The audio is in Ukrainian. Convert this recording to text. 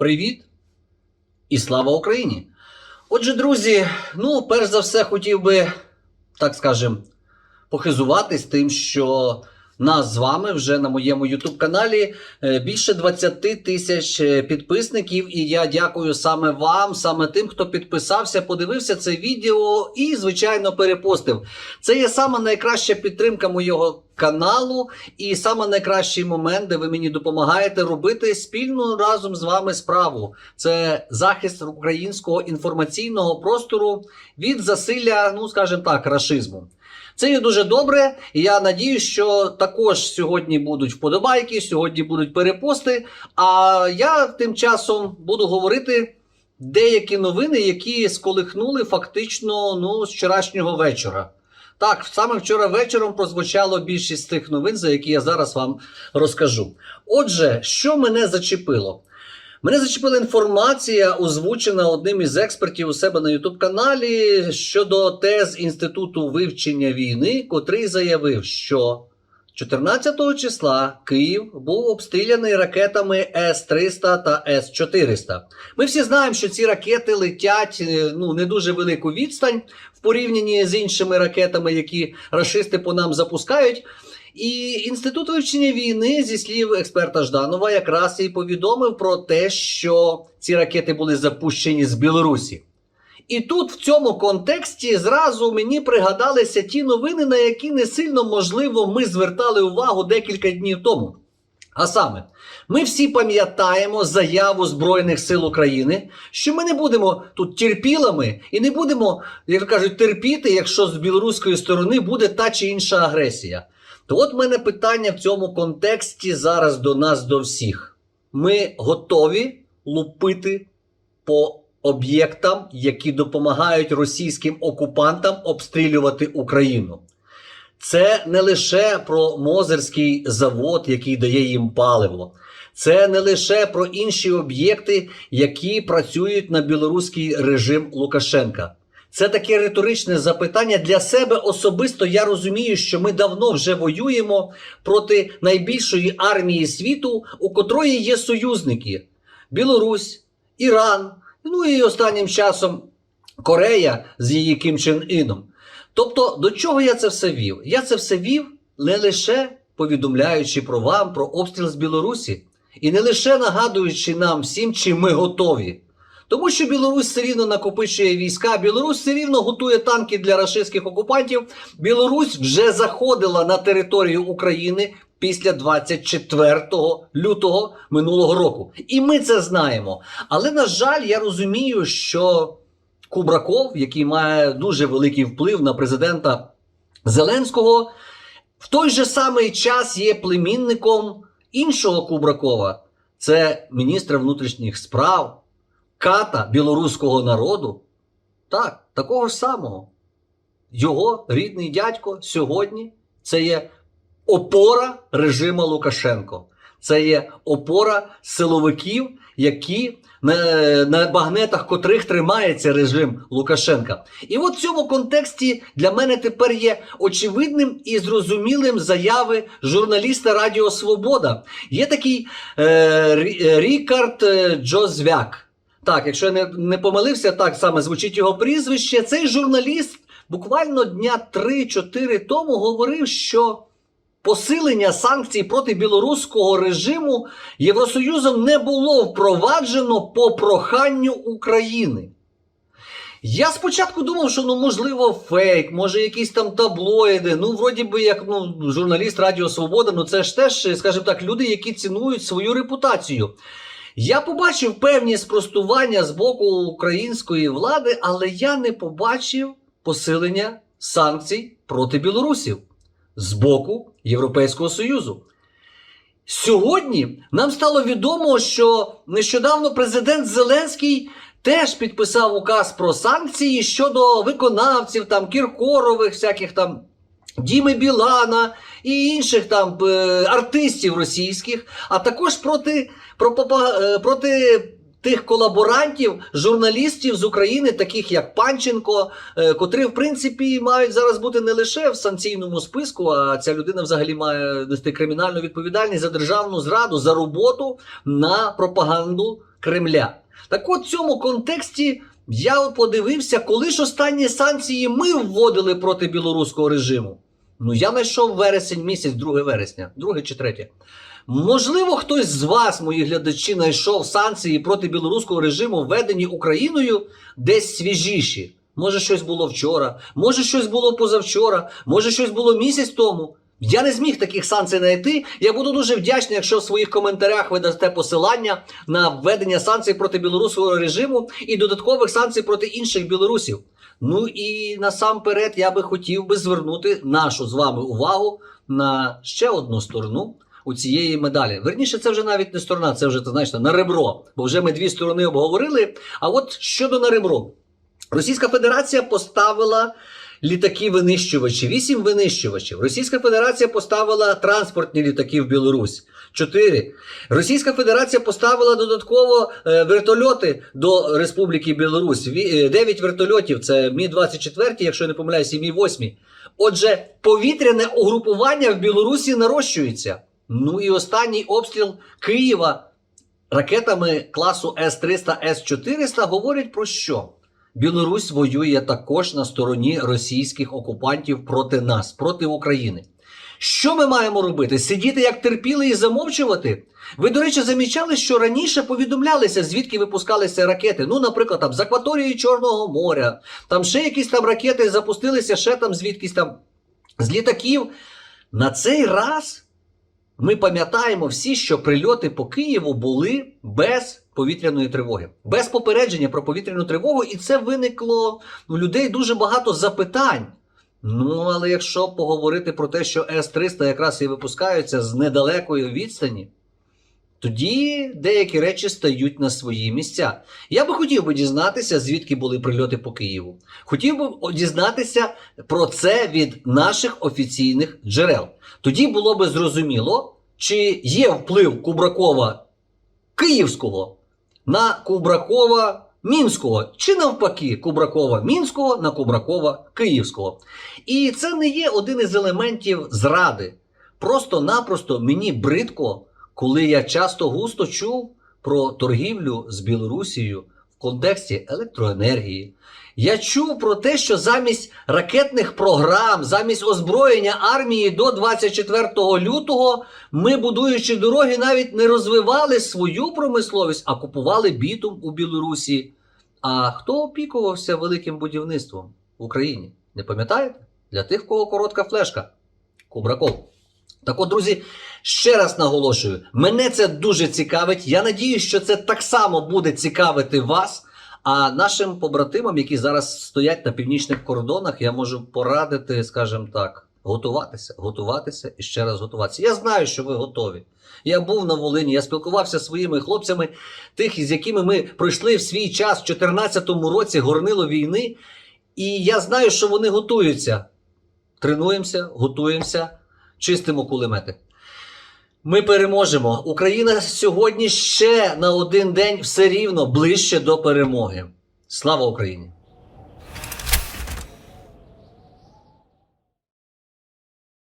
Привіт і слава Україні! Отже, друзі, ну, перш за все, хотів би, так скажем, похизуватись тим, що нас з вами вже на моєму YouTube каналі е, більше 20 тисяч е, підписників. І я дякую саме вам, саме тим, хто підписався, подивився це відео і, звичайно, перепостив. Це є сама найкраща підтримка моєго каналу і саме найкращий момент, де ви мені допомагаєте робити спільну разом з вами справу. Це захист українського інформаційного простору від засилля, ну скажімо так, рашизму. Це є дуже добре, і я надію, що також сьогодні будуть вподобайки, сьогодні будуть перепости. А я тим часом буду говорити деякі новини, які сколихнули фактично ну, з вчорашнього вечора. Так, саме вчора вечором прозвучало більшість тих новин, за які я зараз вам розкажу. Отже, що мене зачепило? Мене зачепила інформація, озвучена одним із експертів у себе на youtube каналі щодо тез Інституту вивчення війни, котрий заявив, що 14 числа Київ був обстріляний ракетами С-300 та С-400. Ми всі знаємо, що ці ракети летять е, ну, не дуже велику відстань в порівнянні з іншими ракетами, які рашисти по нам запускають. І інститут вивчення війни, зі слів експерта Жданова, якраз і повідомив про те, що ці ракети були запущені з Білорусі. І тут в цьому контексті зразу мені пригадалися ті новини, на які не сильно можливо ми звертали увагу декілька днів тому. А саме, ми всі пам'ятаємо заяву Збройних сил України, що ми не будемо тут терпілами і не будемо, як кажуть, терпіти, якщо з білоруської сторони буде та чи інша агресія. То от мене питання в цьому контексті зараз до нас, до всіх. Ми готові лупити по об'єктам, які допомагають російським окупантам обстрілювати Україну. Це не лише про Мозерський завод, який дає їм паливо. Це не лише про інші об'єкти, які працюють на білоруський режим Лукашенка. Це таке риторичне запитання для себе особисто. Я розумію, що ми давно вже воюємо проти найбільшої армії світу, у котрої є союзники: Білорусь, Іран, ну і останнім часом Корея з її Кім Чен Іном. Тобто, до чого я це все вів? Я це все вів не лише повідомляючи про вам про обстріл з Білорусі, і не лише нагадуючи нам всім, чи ми готові. Тому що Білорусь все рівно накопичує війська, Білорусь все рівно готує танки для рашистських окупантів. Білорусь вже заходила на територію України після 24 лютого минулого року. І ми це знаємо. Але на жаль, я розумію, що Кубраков, який має дуже великий вплив на президента Зеленського, в той же самий час є племінником іншого Кубракова. Це міністра внутрішніх справ, ката білоруського народу. Так, такого ж самого. Його рідний дядько сьогодні це є опора режиму Лукашенко. Це є опора силовиків, які на, на багнетах котрих тримається режим Лукашенка. І от в цьому контексті для мене тепер є очевидним і зрозумілим заяви журналіста Радіо Свобода. Є такий е, е, Рікард е, Джозвяк. Так, якщо я не, не помилився, так саме звучить його прізвище. Цей журналіст буквально дня 3-4 тому говорив, що посилення санкцій проти білоруського режиму Євросоюзом не було впроваджено по проханню України. Я спочатку думав, що ну можливо фейк, може якісь там таблоїди. Ну, вроді би, як ну, журналіст Радіо Свобода, ну це ж теж, скажімо так, люди, які цінують свою репутацію. Я побачив певні спростування з боку української влади, але я не побачив посилення санкцій проти білорусів з боку Європейського Союзу. Сьогодні нам стало відомо, що нещодавно президент Зеленський теж підписав указ про санкції щодо виконавців, там Кіркорових, всяких там Діми Білана і інших там е, артистів російських, а також проти, про, е, проти тих колаборантів, журналістів з України, таких як Панченко, е, котрі, в принципі, мають зараз бути не лише в санкційному списку, а ця людина взагалі має нести кримінальну відповідальність за державну зраду, за роботу на пропаганду Кремля. Так от в цьому контексті я подивився, коли ж останні санкції ми вводили проти білоруського режиму. Ну, я знайшов вересень місяць, 2 вересня, 2 чи 3. Можливо, хтось з вас, мої глядачі, знайшов санкції проти білоруського режиму, введені Україною десь свіжіші. Може, щось було вчора, може, щось було позавчора, може, щось було місяць тому. Я не зміг таких санкцій знайти. Я буду дуже вдячний, якщо в своїх коментарях ви дасте посилання на введення санкцій проти білоруського режиму і додаткових санкцій проти інших білорусів. Ну і насамперед я би хотів би звернути нашу з вами увагу на ще одну сторону у цієї медалі. Верніше, це вже навіть не сторона, це вже ти знаєш, на ребро. Бо вже ми дві сторони обговорили. А от щодо на ребро, Російська Федерація поставила літаки винищувачі, вісім винищувачів. Російська Федерація поставила транспортні літаки в Білорусь. Чотири. Російська Федерація поставила додатково е, вертольоти до Республіки Білорусь. Е, Дев'ять вертольотів це Мі 24, якщо не помиляюся, і Мі 8. Отже, повітряне угрупування в Білорусі нарощується. Ну і останній обстріл Києва ракетами класу С-300, С-400 говорять про що? Білорусь воює також на стороні російських окупантів проти нас, проти України. Що ми маємо робити? Сидіти як терпіли і замовчувати? Ви, до речі, замічали, що раніше повідомлялися, звідки випускалися ракети. Ну, наприклад, там з акваторії Чорного моря, там ще якісь там ракети запустилися, ще там звідкись там з літаків. На цей раз ми пам'ятаємо всі, що прильоти по Києву були без повітряної тривоги, без попередження про повітряну тривогу, і це виникло у людей дуже багато запитань. Ну, але якщо поговорити про те, що С-300 якраз і випускаються з недалекої відстані, тоді деякі речі стають на свої місця. Я би хотів би дізнатися, звідки були прильоти по Києву. Хотів би дізнатися про це від наших офіційних джерел. Тоді було би зрозуміло, чи є вплив Кубракова Київського на Кубракова Мінського, чи навпаки, Кубракова Мінського на Кубракова Київського. І це не є один із елементів зради. Просто-напросто мені бридко, коли я часто густо чув про торгівлю з Білорусією контексті електроенергії. Я чув про те, що замість ракетних програм, замість озброєння армії до 24 лютого ми, будуючи дороги, навіть не розвивали свою промисловість, а купували бітум у Білорусі. А хто опікувався великим будівництвом в Україні? Не пам'ятаєте? Для тих, в кого коротка флешка. Кубраков. Так от, друзі, ще раз наголошую, мене це дуже цікавить. Я надіюсь, що це так само буде цікавити вас. А нашим побратимам, які зараз стоять на північних кордонах, я можу порадити, скажімо так, готуватися, готуватися і ще раз готуватися. Я знаю, що ви готові. Я був на Волині, я спілкувався зі своїми хлопцями, тих, з якими ми пройшли в свій час в 2014 році горнило війни. І я знаю, що вони готуються. Тренуємося, готуємося, чистимо кулемети. Ми переможемо. Україна сьогодні ще на один день все рівно ближче до перемоги. Слава Україні!